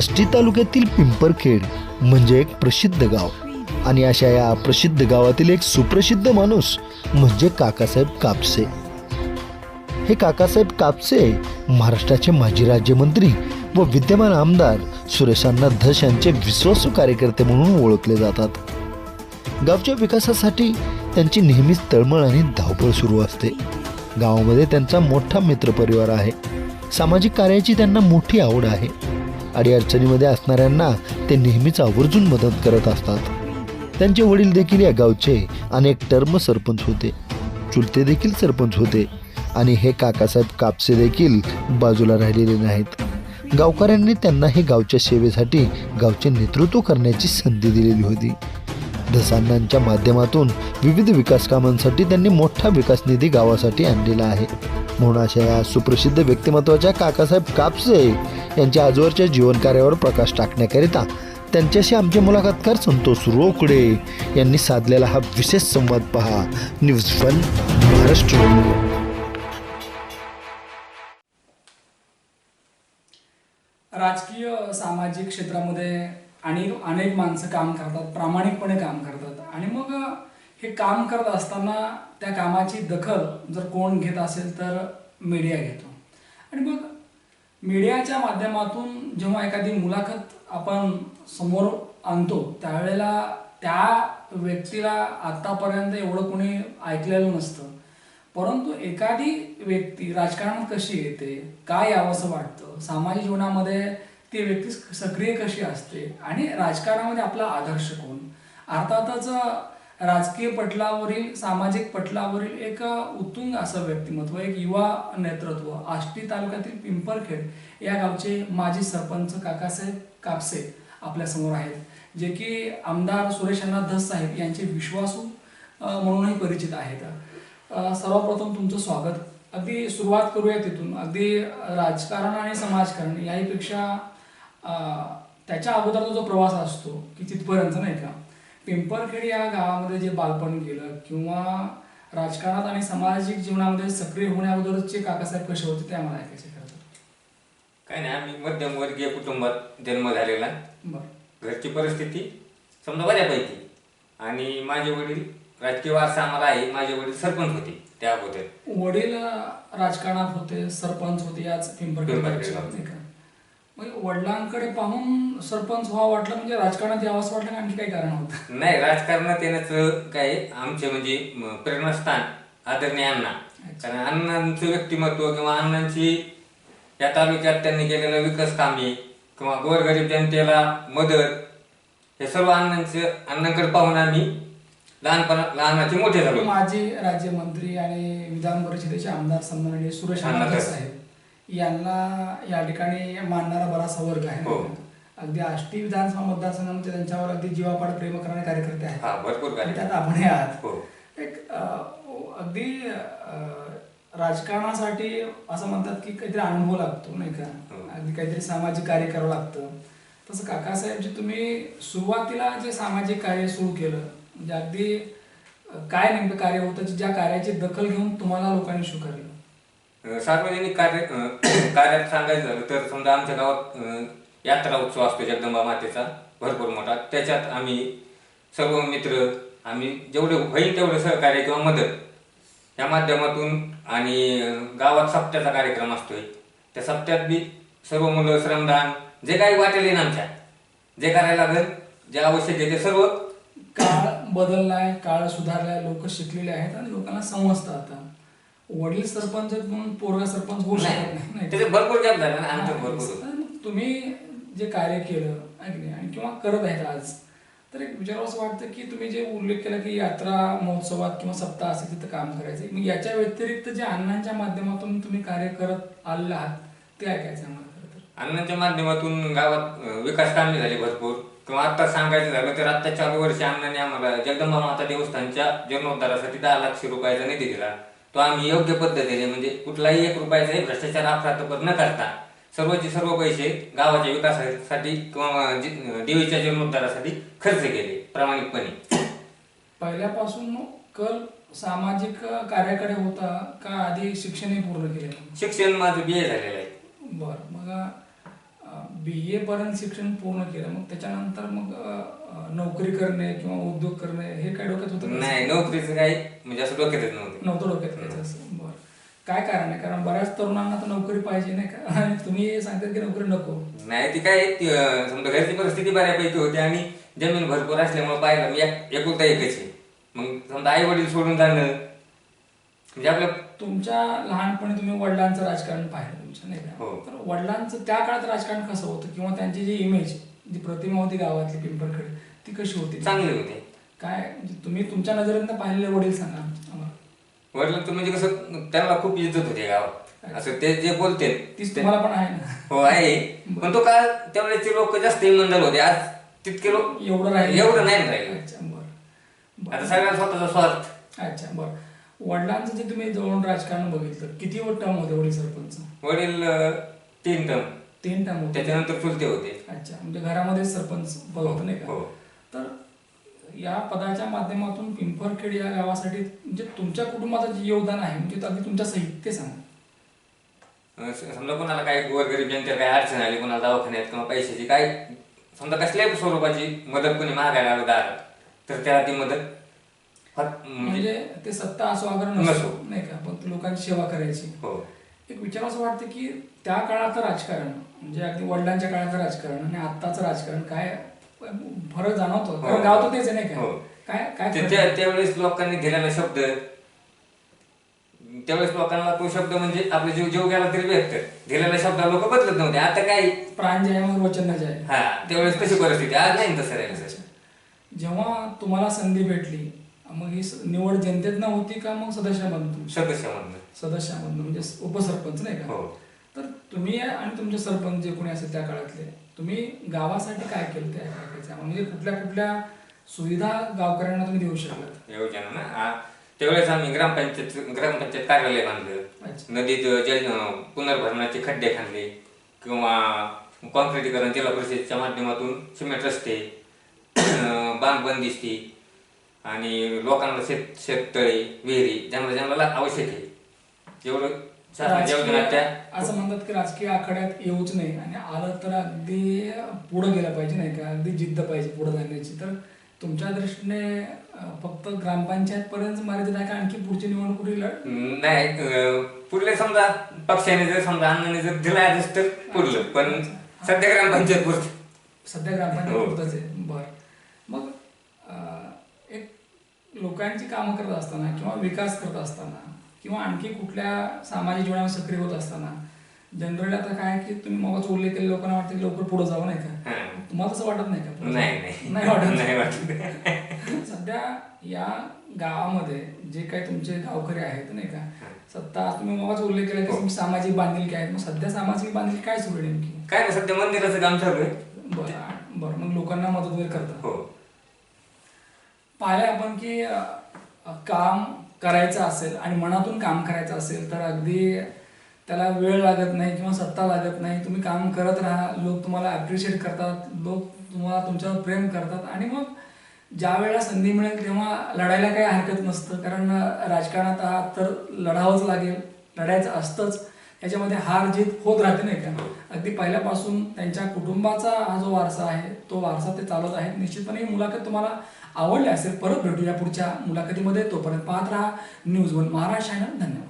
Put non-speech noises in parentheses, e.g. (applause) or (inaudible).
आष्टी तालुक्यातील पिंपरखेड म्हणजे एक प्रसिद्ध गाव. आणि अशा या प्रसिद्ध गावातील एक सुप्रसिद्ध माणूस म्हणजे काकासाहेब कापसे. हे काकासाहेब कापसे महाराष्ट्राचे माजी राज्यमंत्री व विद्यमान आमदार सुरेशांना धस यांचे विश्वासू कार्यकर्ते म्हणून ओळखले जातात. गावच्या विकासासाठी त्यांची नेहमीच तळमळ आणि धावपळ सुरू असते. गावामध्ये त्यांचा मोठा मित्रपरिवार आहे. सामाजिक कार्याची त्यांना मोठी आवड आहे. अडीअडचणीमध्ये असणाऱ्यांना ते नेहमीच आवर्जून मदत करत असतात. त्यांचे वडील देखील या गावचे अनेक टर्म सरपंच होते. चुलते देखील सरपंच होते. आणि हे काकासाहेब कापसे देखील बाजूला राहिलेले नाहीत. गावकऱ्यांनी त्यांना हे गावच्या सेवेसाठी गावचे नेतृत्व करण्याची संधी दिलेली होती. धसांनांच्या माध्यमातून विविध विकास कामांसाठी त्यांनी मोठा विकास निधी गावासाठी आणलेला आहे. म्हणून अशा या सुप्रसिद्ध व्यक्तिमत्वाच्या काकासाहेब कापसे यांच्या आजवरच्या जीवनकार्यावर प्रकाश टाकण्याकरिता त्यांच्याशी आमचे मुलाखतकार संतोष रोकडे यांनी साधलेला हा विशेष संवाद पहा. News one Maharashtra. राजकीय सामाजिक क्षेत्रामध्ये आणि अनेक माणसं काम करतात प्रामाणिकपणे काम करतात. आणि मग हे काम करत असताना त्या कामाची दखल जर कोण घेत असेल तर मीडिया घेतो. आणि मग मीडियाच्या माध्यमातून जेव्हा एखादी मुलाखत आपण समोर आणतो त्यावेळेला त्या व्यक्तीला आतापर्यंत एवढं कोणी ऐकलेलं नसतं. परंतु एखादी व्यक्ती राजकारणात कशी येते काय यावंसं वाटतं सामाजिक जीवनामध्ये ती व्यक्ती सक्रिय कशी असते आणि राजकारणामध्ये आपला आदर्श कोण? अर्थातच राजकीय पटलावरील सामाजिक पटलावरील एक उत्तुंग असं व्यक्तिमत्व एक युवा नेतृत्व आष्टी तालुक्यातील पिंपरखेड या गावचे माजी सरपंच काकासाहेब कापसे आपल्यासमोर आहेत. जे की आमदार सुरेश अण्णा धस साहेब यांचे विश्वासू म्हणूनही परिचित आहेत. सर्वप्रथम तुमचं स्वागत. अगदी सुरुवात करूया तिथून. अगदी राजकारण आणि समाजकारण याहीपेक्षा त्याच्या अगोदरचा जो प्रवास असतो की तिथपर्यंत नाही का? पिंपरखेड या गावामध्ये जे बालपण गेलं किंवा राजकारणात आणि सामाजिक जीवनामध्ये सक्रिय होण्याअगोदरचे काकासाहेब कसे होते ते आम्हाला ऐकायचे खरं. काय नाही आम्ही मध्यमवर्गीय कुटुंबात जन्म झालेला. बरं. घरची परिस्थिती समजा बऱ्यापैकी. आणि माझे वडील राजकीय वारसा आम्हाला आहे माझे वडील सरपंच होते त्या अगोदर. वडील अ, राजकारणात होते सरपंच होते याच पिंपरखेड पिंपरखेड गावचे, गावचे. म्हणजे वडिलांकडे पाहून सरपंच व्हावं वाटलं म्हणजे राजकारणात यावं असं वाटलं आणखी काही कारण होतं? नाही राजकारणात येण्याचं काय आमचे म्हणजे प्रेरणास्थान आदरणीय अण्णा. कारण अण्णांचं व्यक्तिमत्व किंवा अण्णांची या तालुक्यात त्यांनी केलेलं विकास कामे किंवा गोरगरीब जनतेला मदत हे सर्व अण्णांचं अण्णांकडे पाहून आम्ही लहानपणा लहानाचे मोठे झालो. माजी राज्यमंत्री आणि विधान परिषदेचे आमदार सन्माननीय सुरेश अण्णा. साहेब. यांना या ठिकाणी मानणारा बराचसा वर्ग आहे. हो. अगदी आष्टी विधानसभा मतदारसंघामध्ये त्यांच्यावर अगदी जीवापाड प्रेम करणारे कार्यकर्ते आहेत. हा भरपूर आणि त्यात आपण आहात. हो. एक अ, अगदी अ, राजकारणासाठी असं म्हणतात की काहीतरी अनुभव लागतो नाही का? हो. अगदी काहीतरी सामाजिक कार्य करावं लागतं. तसं काकासाहेब जे तुम्ही सुरुवातीला जे सामाजिक कार्य सुरू केलं म्हणजे अगदी अ, काय नेमकं कार्य होतं ज्या कार्याची दखल घेऊन तुम्हाला लोकांनी स्वीकारलं? सार्वजनिक कार्य (coughs) कार्यात सांगायचं झालं तर समजा आमच्या गावात यात्रा उत्सव असतो जगदंबा मातेचा भरपूर मोठा. त्याच्यात आम्ही सर्व मित्र आम्ही जेवढे होईल तेवढे सहकार्य किंवा मदत या माध्यमातून आणि गावात सप्त्याचा कार्यक्रम असतोय. त्या सप्त्यात बी सर्व मुलं श्रमदान जे काही वाटेल ना आमच्या. जे करायला लागेल जे आवश्यक आहे ते सर्व. काळ बदललाय काळ सुधारलाय लोक शिकलेले आहेत आणि लोकांना समजतं आता. वडील सरपंच आहेत म्हणून पोरगा सरपंच होऊ शकत नाही, नाही त्याचे भरपूर गॅप झाला ना आमच्या भरपूर. तर तुम्ही जे कार्य केलं आहे की नाही आणि किंवा करत आहेत आज तर एक विचारावं असं वाटतं की तुम्ही जे उल्लेख केला की यात्रा महोत्सवात किंवा सप्ताह असेल तिथं काम करायचं मग याच्या व्यतिरिक्त जे अण्णांच्या माध्यमातून तुम्ही कार्य करत आलेले आहात ते ऐकायचं आहे आम्हाला खरं तर. अण्णांच्या माध्यमातून गावात विकास कामे झाली भरपूर. किंवा आता सांगायचं झालं तर आता चालू वर्षी अण्णांनी आम्हाला जगदंबा माता देवस्थानच्या जीर्णोद्धारासाठी दहा लाख रुपयाचा निधी दिला. तो आम्ही योग्य पद्धतीने म्हणजे कुठलाही एक रुपयाचाही भ्रष्टाचार अपराध न करता सर्वचे सर्व पैसे गावाच्या विकासासाठी किंवा देवीच्या जीर्णोद्धारासाठी खर्च केले प्रामाणिकपणे. पहिल्यापासून कल सामाजिक कार्याकडे होता का आधी शिक्षणही पूर्ण केलं शिक्षण माझं बी ए झालेलं आहे. बरं मग बी ए पर्यंत शिक्षण पूर्ण केलं मग त्याच्यानंतर मग अ, नोकरी करणे किंवा उद्योग करणे हे काय डोक्यात होतं का? नाही नोकरीचं काही म्हणजे असं डोक्यातच नव्हतं. नव्हतं डोक्यात घ्यायचं असं. बरं. काय कारण आहे? कारण बऱ्याच तरुणांना तर नोकरी पाहिजे नाही का? (laughs) आणि तुम्ही सांगता की नोकरी नको. नाही ती काय ती, अं, समजा घरची परिस्थिती बऱ्यापैकी होती आणि जमीन भरपूर असल्यामुळे पाहिलं मी एक- एकुलता एकच आहे. मग समजा आई वडील सोडून जाणं म्हणजे आपलं तुमच्या लहानपणी तुम्ही वडिलांचं राजकारण पाहिलं तुमच्या नाही का? हो. तर वडिलांचं त्या काळात राजकारण कसं होतं? किंवा त्यांची जी इमेज जी प्रतिमा होती गावातली पिंपरखेड ती कशी होती? चांगले होते. काय म्हणजे तुम्ही तुमच्या नजरेनं पाहिलेले वडील सांगा आम्हाला. वडिलांचं म्हणजे कसं त्यांना खूप इज्जत होती गावात. असं ते जे बोलते तीच तुम्हाला पण आहे ना? हो आहे. पण तो काळ त्यावेळेचे लोक जास्त इमानदार होते. आज तितके लोक एवढं राहिलं. एवढं नाही राहिलं. अच्छा बरं. आता सगळ्यांना स्वतःचा स्वार्थ. अच्छा बरं. वडिलांचं जे तुम्ही जवळून राजकारण बघितलं किती टर्म होते वडील सरपंच? वडील तीन टर्म. तीन टर्म होते. त्याच्यानंतर चुलते होते. अच्छा म्हणजे घरामध्ये सरपंच पद होतं नाही का? हो. तर या पदाच्या माध्यमातून पिंपरखेड या गावासाठी म्हणजे तुमच्या कुटुंबाचं जे योगदान आहे म्हणजे अगदी तुमच्या सहित ते सांगा समजा कोणाला काय गोरगरीब जनतेला काय अडचण आली कोणाला दवाखान्यात किंवा पैशाची काय समजा कसल्याही स्वरूपाची मदत कोणी मागायला आलं दारात तर त्याला ती मदत म्हणजे ते सत्ता असो अगर नसो. नाही का? पण लोकांची सेवा करायची. हो. एक विचार असं वाटतं की त्या काळाचं राजकारण म्हणजे अगदी वडिलांच्या काळाचं राजकारण आणि आत्ताचं राजकारण काय फरक जाणवतो? हो. गाव तर तेच नाही हो. का काय काय आहे? त्यावेळेस लोकांनी दिलेला शब्द त्यावेळेस लोकांना तो शब्द म्हणजे आपला जीव जीव गेला तरी व्यक्त. दिलेला शब्द लोक बदलत नव्हते. आता काय? आहे मग वचन न जे आहे हा त्यावेळेस कशी परिस्थिती? आज नाही तसं राहिलं जेव्हा तुम्हाला संधी भेटली मग ही निवड जनतेतनं होती का मग सदस्यामधून सदस्यामधनं सदस्यामधून म्हणजे उपसरपंच नाही का? हो. तर तुम्ही आणि तुमचे सरपंच जे कोणी असेल त्या काळातले तुम्ही गावासाठी काय केलं त्या काळाच्या म्हणजे कुठल्या कुठल्या सुविधा गावकऱ्यांना तुम्ही देऊ शकलात? योजना ना? त्यावेळेस आम्ही ग्रामपंचायत ग्रामपंचायत कार्यालय बांधलं. नदीत जल पुनर्भरणाचे खड्डे खांदले किंवा कॉन्क्रिटीकरण जिल्हा परिषदेच्या माध्यमातून सिमेंट रस्ते अं, बांध बंदिस्ती आणि लोकांना शेत शेततळे विहिरी ज्यांना ज्यांना आवश्यक आहे. शासनाच्या योजना त्या असं म्हणतात की राजकीय आखाड्यात येऊच नाही आणि आलं तर अगदी पुढे गेलं पाहिजे नाही का? अगदी जिद्द पाहिजे पुढे जाण्याची. तर तुमच्या दृष्टीने फक्त ग्रामपंचायत पर्यंत मर्यादित आहे का? आणखी पुढची निवडणुकीला नाही पुढले समजा पक्षाने जर समजा अण्णाने जर दिला तर पुढलं. पण सध्या ग्रामपंचायत पुरतं. सध्या ग्रामपंचायत हो. पुरतच आहे. बर मग अं, एक लोकांची कामं करत असताना किंवा विकास करत असताना किंवा आणखी कुठल्या सामाजिक जीवनामध्ये सक्रिय होत असताना जनरली आता काय की तुम्ही मगच उल्लेख केले लोकांना वाटतं की लवकर पुढे जावं नाही का? हां. तुम्हाला तसं वाटत नाही का? नाही जावं? नाही. नाही वाटत? नाही वाटत. (laughs) सध्या या गावामध्ये जे काही तुमचे गावकरी आहेत नाही का सत्ता तुम्ही मगच उल्लेख केला की हो. तुमची सामाजिक बांधिलकी आहेत मग सध्या सामाजिक बांधिलकी काय सुरू आहे नेमकी? काय नाही सध्या मंदिराचं काम चालू आहे. बरं बरं. मग लोकांना मदत वगैरे करतात हो. पाहिलं आपण की काम करायचं असेल आणि मनातून काम करायचं असेल तर अगदी त्याला वेळ लागत नाही किंवा सत्ता लागत नाही. तुम्ही काम करत राहा. लोक तुम्हाला ॲप्रिशिएट करतात. लोक तुम्हाला तुमच्यावर प्रेम करतात. आणि मग ज्या वेळेला संधी मिळेल तेव्हा लढायला काही हरकत नसतं. कारण राजकारणात आहात तर लढावंच लागेल. लढायचं असतंच. याच्यामध्ये हार जीत होत राहते नाही का? अगदी पहिल्यापासून त्यांच्या कुटुंबाचा हा जो वारसा आहे तो वारसा ते चालवत आहेत. निश्चितपणे ही मुलाखत तुम्हाला आवडली असेल परत भेटू या पुढच्या मुलाखतीमध्ये. तोपर्यंत पाहत राहा न्यूज वन महाराष्ट्र चॅनल. धन्यवाद.